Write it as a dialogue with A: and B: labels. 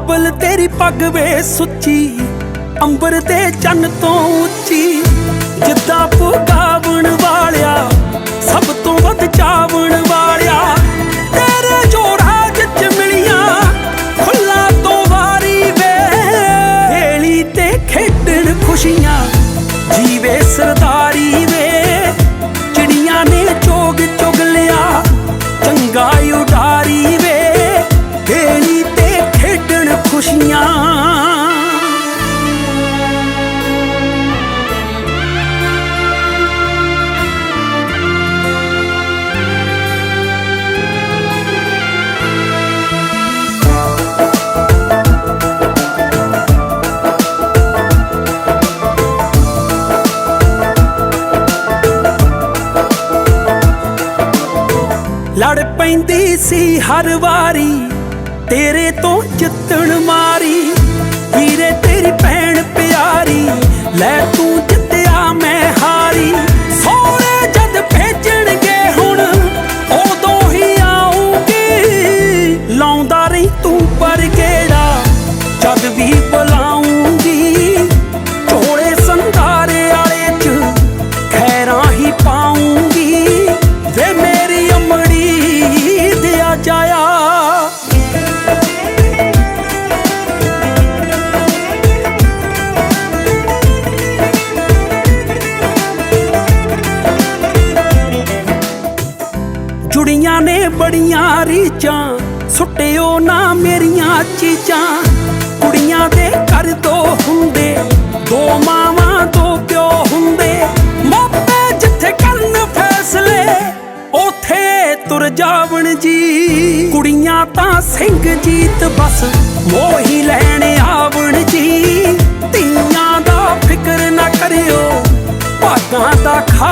A: ਬਾਬਲ ਤੇਰੀ ਪੱਗ ਵੇ ਸੁੱਚੀ ਅੰਬਰ ਤੇ ਚੰਨ ਤੋਂ ਉੱਚੀ। ਜਿੱਦਾਂ ਪੁਕਾਵਣ ਵਾਲਿਆ ਸਭ ਲੜ ਪੈਂਦੀ ਸੀ ਹਰ ਵਾਰੀ, ਤੇਰੇ ਤੋਂ ਜਿੱਤਣ ਮਾਰੀ। ਵੀਰੇ ਤੇਰੀ ਭੈਣ ਪਿਆਰੀ, ਲੈ ਤੂੰ ਜਿੱਤਿਆ ਮੈਂ ਹਾਰੀ। ਜੁੜੀਆਂ ਨੇ ਬੜੀਆਂ ਰੀਚਾਂ ਸੁੱਟਿਓ ਨਾ ਮੇਰੀਆਂ ਚੀਜ਼ਾਂ। ਕੁੜੀਆਂ ਦੇ ਘਰ ਦੋ ਹੁੰਦੇ, ਦੋ ਮਾਵਾਂ, ਦੋ ਪਿਓ ਹੁੰਦੇ। ਮਾਪੇ ਜਿੱਥੇ ਕਰਨ ਫੈਸਲੇ, ਉਥੇ ਤੁਰ ਜਾਵਣ ਜੀ। ਕੁੜੀਆਂ ਤਾਂ ਸਿੰਘ ਜੀਤ ਬਸ, ਮੋਹੀ ਲੈਣ ਆਵਣ ਜੀ। ਧੀਆਂ ਦਾ ਫਿਕਰ ਨਾ ਕਰਿਓ, ਭਾਗਾਂ ਦਾ ਖਾਵਣ